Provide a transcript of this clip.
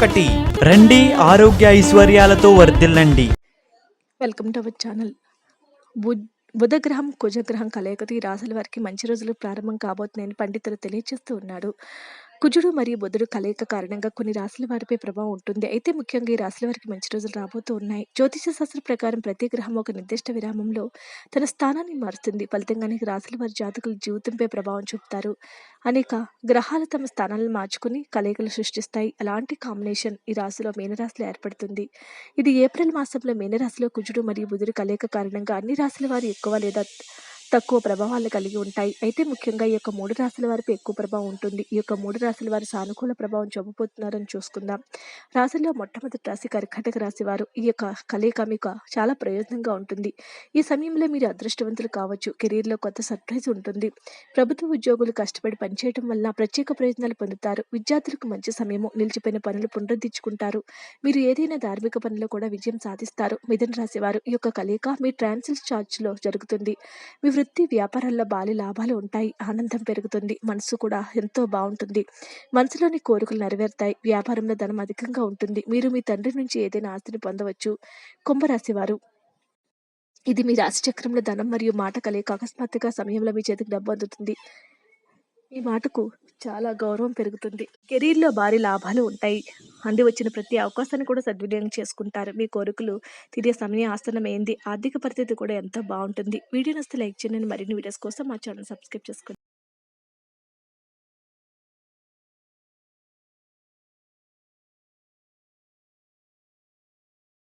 ఒకటి. రండి ఆరోగ్య ఐశ్వర్యాలతో వర్ధిల్లండి. Welcome to our channel. బుధగ్రహం కుజగ్రహం కలయికతో ఈ రాశుల వారికి మంచి రోజులు ప్రారంభం కాబోతున్నాయని పండితులు తెలియజేస్తూ ఉన్నాడు కుజుడు మరియు బుధుడు కలయిక కారణంగా కొన్ని రాశుల వారిపై ప్రభావం ఉంటుంది. అయితే ముఖ్యంగా ఈ రాశుల వారికి మంచి రోజులు రాబోతూ ఉన్నాయి. జ్యోతిష శాస్త్ర ప్రకారం ప్రతి గ్రహం ఒక నిర్దిష్ట విరామంలో తన స్థానాన్ని మారుస్తుంది. ఫలితంగానే ఈ రాశుల వారి జాతకుల జీవితంపై ప్రభావం చూపుతారు. అనేక గ్రహాలు తమ స్థానాలను మార్చుకుని కలయికలు సృష్టిస్తాయి. అలాంటి కాంబినేషన్ ఈ రాశిలో మీనరాశిలో ఏర్పడుతుంది. ఇది ఏప్రిల్ మాసంలో మీనరాశిలో కుజుడు మరియు బుధుడు కలయిక కారణంగా అన్ని రాశుల వారు ఎక్కువ లేదా తక్కువ ప్రభావాలు కలిగి ఉంటాయి. అయితే ముఖ్యంగా ఈ యొక్క మూడు రాశుల వారిపై ఎక్కువ ప్రభావం ఉంటుంది. ఈ యొక్క మూడు రాశుల వారు సానుకూల ప్రభావం చూపబోతున్నారని చూసుకుందాం. రాశుల్లో మొట్టమొదటి రాశి కర్కాటక రాశి వారు. ఈ యొక్క కలయిక మీకు చాలా ప్రయోజనంగా ఉంటుంది. ఈ సమయంలో మీరు అదృష్టవంతులు కావచ్చు. కెరీర్లో కొత్త సర్ప్రైజ్ ఉంటుంది. ప్రభుత్వ ఉద్యోగులు కష్టపడి పనిచేయడం వల్ల ప్రత్యేక ప్రయోజనాలు పొందుతారు. విద్యార్థులకు మంచి సమయము నిలిచిపోయిన పనులు పునరుద్ధించుకుంటారు మీరు ఏదైనా ధార్మిక పనిలో కూడా విజయం సాధిస్తారు. మిథున రాశి వారు. ఈ యొక్క కలయిక మీ ట్రాన్సిల్ చార్జ్లో జరుగుతుంది. మీ వృత్తి వ్యాపారాల్లో భారీ లాభాలు ఉంటాయి. ఆనందం పెరుగుతుంది. మనసు కూడా ఎంతో బాగుంటుంది. మనసులోని కోరికలు నెరవేరుతాయి. వ్యాపారంలో ధనం అధికంగా ఉంటుంది. మీరు మీ తండ్రి నుంచి ఏదైనా ఆస్తిని పొందవచ్చు. కుంభరాశి వారు. ఇది మీ రాశి చక్రంలో ధనం మరియు మాట కలయిక అకస్మాత్తుగా సమయంలో మీ చేతికి డబ్బు అందుతుంది. ఈ మాటకు చాలా గౌరవం పెరుగుతుంది. కెరీర్లో భారీ లాభాలు ఉంటాయి. అంది వచ్చిన ప్రతి అవకాశాన్ని కూడా సద్వినియోగం చేసుకుంటారు. మీ కోరికలు తీరే సమయం ఆసన్నమైంది ఆర్థిక పరిస్థితి కూడా ఎంతో బాగుంటుంది? వీడియో నస్తే లైక్ చేయండి. మరిన్ని వీడియోస్ కోసం మా ఛానల్ సబ్స్క్రైబ్ చేసుకోండి.